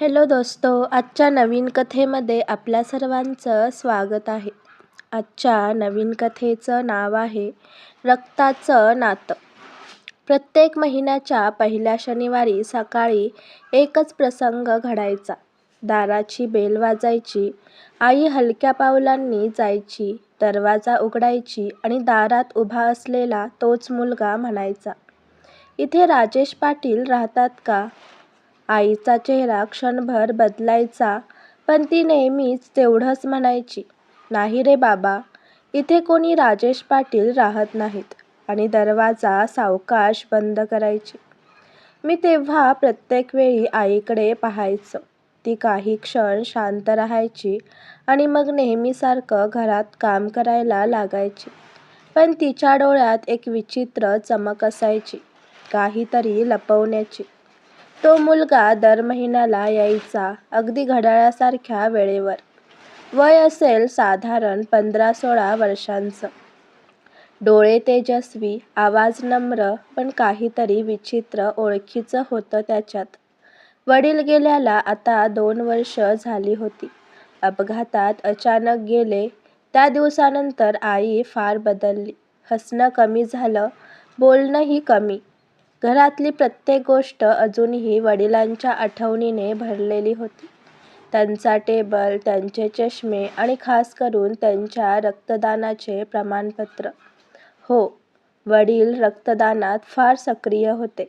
Hello दोस्तो आजच्या नवीन कथेमध्ये आपल्या सर्वांचं स्वागत आहे. आजच्या नवीन कथेचं नाव आहे रक्ताचं नातं. प्रत्येक महिन्याच्या पहिल्या शनिवारी सकाळी एकच प्रसंग घडायचा. दाराची बेल वाजायची आई हलक्या पावलांनी जायची दरवाजा उघडायची आणि दारात उभा असलेला तोच मुलगा म्हणायचा इथे राजेश पाटील राहतात का? आईचा चेहरा क्षणभर बदलायचा पण ती नेहमीच तेवढंच म्हणायची नाही रे बाबा इथे कोणी राजेश पाटील राहत नाहीत. आणि दरवाजा सावकाश बंद करायची. मी तेव्हा प्रत्येक वेळी आईकडे पाहायचं. ती काही क्षण शांत राहायची आणि मग नेहमीसारखं घरात काम करायला लागायची. पण तिच्या डोळ्यात एक विचित्र चमक असायची काहीतरी लपवण्याची. तो मुलगा दर महिन्याला यायचा अगदी घड्याळासारख्या वेळेवर. वय असेल साधारण पंधरा सोळा वर्षांचं. डोळे तेजस्वी आवाज नम्र पण काहीतरी विचित्र ओळखीचं होतं त्याच्यात. वडील गेल्याला आता दोन वर्ष झाली होती. अपघातात अचानक गेले. त्या दिवसानंतर आई फार बदलली. हसणं कमी झालं. बोलणंही कमी. घरातली प्रत्येक गोष्ट अजूनही वडिलांच्या आठवणीने भरलेली होती. त्यांचा टेबल त्यांचे चष्मे आणि खास करून त्यांच्या रक्तदानाचे प्रमाणपत्र. हो वडील रक्तदानात फार सक्रिय होते.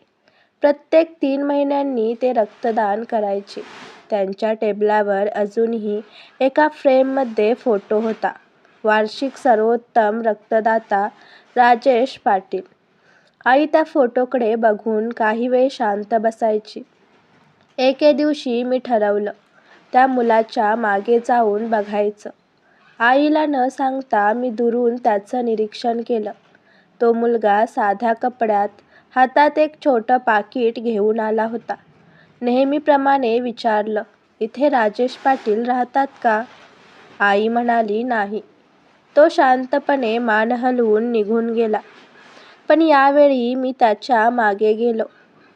प्रत्येक तीन महिन्यांनी ते रक्तदान करायचे. त्यांच्या टेबलावर अजूनही एका फ्रेममध्ये फोटो होता. वार्षिक सर्वोत्तम रक्तदाता राजेश पाटील. आई त्या फोटोकडे बघून काही वेळ शांत बसायची. एके दिवशी मी ठरवलं त्या मुलाच्या मागे जाऊन बघायचं. आईला न सांगता मी दुरून त्याचं निरीक्षण केलं. तो मुलगा साध्या कपड्यात हातात एक छोटं पाकीट घेऊन आला होता. नेहमीप्रमाणे विचारलं इथे राजेश पाटील राहतात का? आई म्हणाली नाही. तो शांतपणे मान हलवून निघून गेला. पण यावेळी मी त्याच्यामागे गेलो.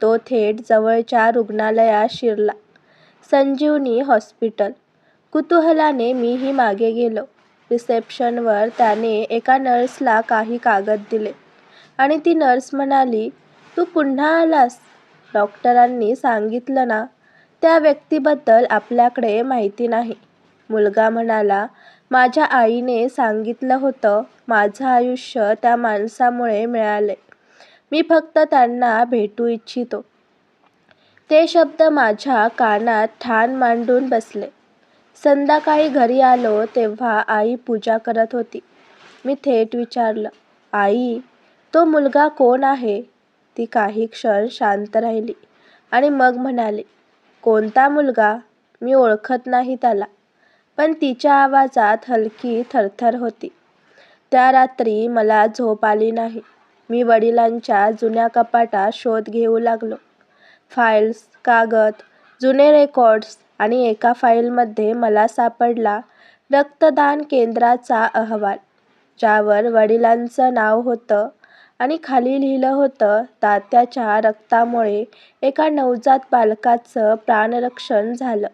तो थेट जवळच्या रुग्णालयात शिरला. संजीवनी हॉस्पिटल. कुतूहलाने मीही मागे गेलो. रिसेप्शनवर त्याने एका नर्सला काही कागद दिले. आणि ती नर्स म्हणाली तू पुन्हा आलास? डॉक्टरांनी सांगितलं ना त्या व्यक्तीबद्दल आपल्याकडे माहिती नाही. मुलगा म्हणाला माझ्या आईने सांगितलं होतं माझं आयुष्य त्या माणसामुळे मिळाले मी फक्त त्यांना भेटू इच्छितो. ते शब्द माझ्या कानात ठाण मांडून बसले. संध्याकाळी घरी आलो तेव्हा आई पूजा करत होती. मी थेट विचारलं आई तो मुलगा कोण आहे? ती काही क्षण शांत राहिली आणि मग म्हणाली कोणता मुलगा? मी ओळखत नाही त्याला. पण तिच्या आवाजात हलकी थरथर होती. त्या रात्री मला झोप आली नाही. मी वडिलांच्या जुन्या कपाटात शोध घेऊ लागलो. फाईल्स कागद जुने रेकॉर्ड्स आणि एका फाईलमध्ये मला सापडला रक्तदान केंद्राचा अहवाल ज्यावर वडिलांचं नाव होतं आणि खाली लिहिलं होतं तात्याच्या रक्तामुळे एका नवजात बालकाचं प्राणरक्षण झालं.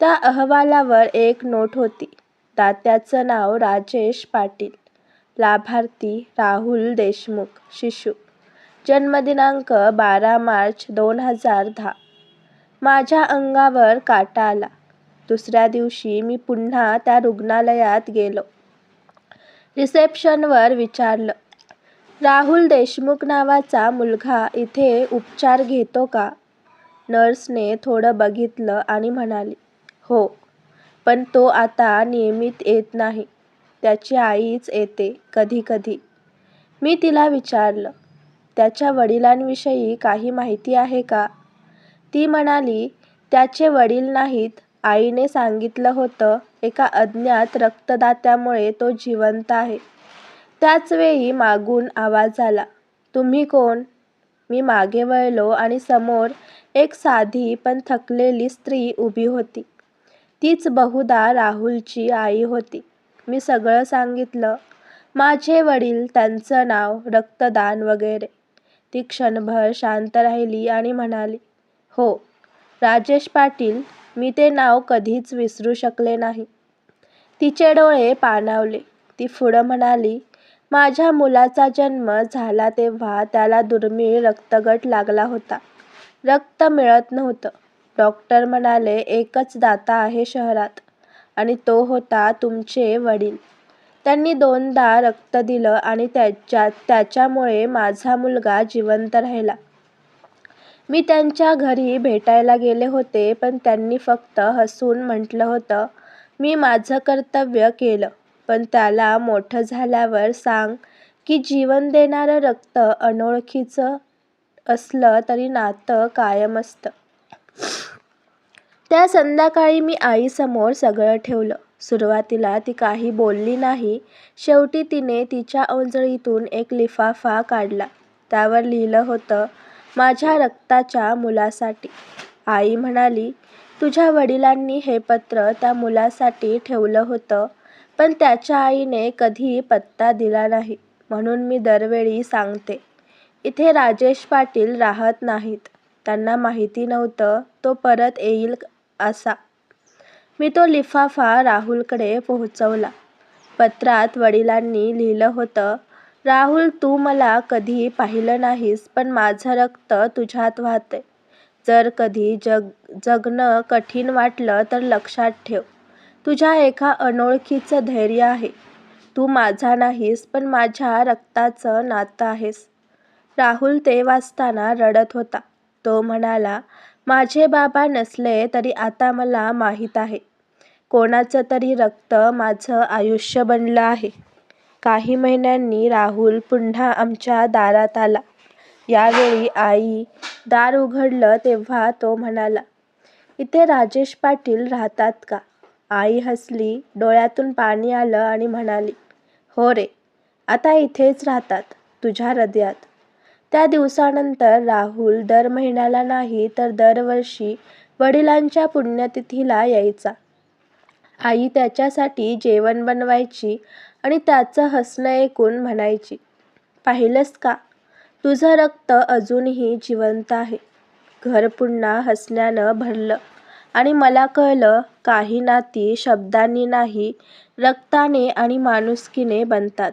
त्या अहवालावर एक नोट होती. दात्याचं नाव राजेश पाटील. लाभार्थी राहुल देशमुख शिशू. जन्मदिनांक बारा मार्च दोन हजार दहा. माझ्या अंगावर काटा आला. दुसऱ्या दिवशी मी पुन्हा त्या रुग्णालयात गेलो. रिसेप्शनवर विचारलं राहुल देशमुख नावाचा मुलगा इथे उपचार घेतो का? नर्सने थोडं बघितलं आणि म्हणाली हो. पण तो आता नियमित येत नाही. त्याची आईच येते कधी कधी मी तिला विचारलं त्याच्या वडिलांविषयी काही माहिती आहे का? ती म्हणाली त्याचे वडील नाहीत. आईने सांगितलं होतं एका अज्ञात रक्तदात्यामुळे तो जिवंत आहे. त्याचवेळी मागून आवाज आला तुम्ही कोण? मी मागे वळलो आणि समोर एक साधी पण थकलेली स्त्री उभी होती. तीच बहुधा राहुलची आई होती. मी सगळं सांगितलं. माझे वडील त्यांचं नाव रक्तदान वगैरे. ती क्षणभर शांत राहिली आणि म्हणाली हो राजेश पाटील मी ते नाव कधीच विसरू शकले नाही. तिचे डोळे पाणावले. ती पुढं म्हणाली माझ्या मुलाचा जन्म झाला तेव्हा त्याला दुर्मिळ रक्तगट लागला होता. रक्त मिळत नव्हतं. डॉक्टर म्हणाले एकच दाता आहे शहरात आणि तो होता तुमचे वडील. त्यांनी दोनदा रक्त दिलं आणि त्याच्या त्याच्यामुळे माझा मुलगा जिवंत राहिला. मी त्यांच्या घरी भेटायला गेले होते पण त्यांनी फक्त हसून म्हटलं होतं मी माझं कर्तव्य केलं. पण त्याला मोठं झाल्यावर सांग की जीवन देणारं रक्त अनोळखीचं असलं तरी नातं कायम असतं. त्या संध्याकाळी मी आईसमोर सगळं ठेवलं. सुरुवातीला ती काही बोलली नाही. शेवटी तिने तिच्या ओंजळीतून एक लिफाफा काढला. त्यावर लिहिलं होतं माझ्या रक्ताच्या मुलासाठी. आई म्हणाली तुझ्या वडिलांनी हे पत्र त्या मुलासाठी ठेवलं होतं पण त्याच्या आईने कधी पत्ता दिला नाही. म्हणून मी दरवेळी सांगते. इथे राजेश पाटील राहत नाहीत. त्यांना माहिती नव्हतं तो परत येईल असा. मी तो लिफाफा राहुलकडे पोहोचवला. पत्रात वडिलांनी लिहिलं होतं राहुल तू मला कधी पाहिलं नाहीस पण माझं रक्त तुझ्यात वाहते. जर कधी जग जगणं कठीण वाटलं तर लक्षात ठेव. तुझ्या एका अनोळखीचं धैर्य आहे. तू माझा नाहीस पण माझ्या रक्ताचं नातं आहेस. राहुल ते वाचताना रडत होता. तो म्हणाला माझे बाबा नसले तरी आता मला माहीत आहे. कोणाचं तरी रक्त माझं आयुष्य बनलं आहे. काही महिन्यांनी राहुल पुन्हा आमच्या दारात आला. यावेळी आई दार उघडलं तेव्हा तो म्हणाला इथे राजेश पाटील राहतात का? आई हसली डोळ्यातून पाणी आलं आणि म्हणाली हो रे आता इथेच राहतात तुझ्या हृदयात. त्या दिवसानंतर राहुल दर महिन्याला नाही तर दरवर्षी वडिलांच्या पुण्यतिथीला यायचा. आई त्याच्यासाठी जेवण बनवायची आणि त्याचं हसणं ऐकून म्हणायची पाहिलंस का? तुझं रक्त अजूनही जिवंत आहे. घर पुन्हा हसण्यानं भरलं आणि मला कळलं काही नाती शब्दांनी नाही रक्ताने आणि माणुसकीने बनतात.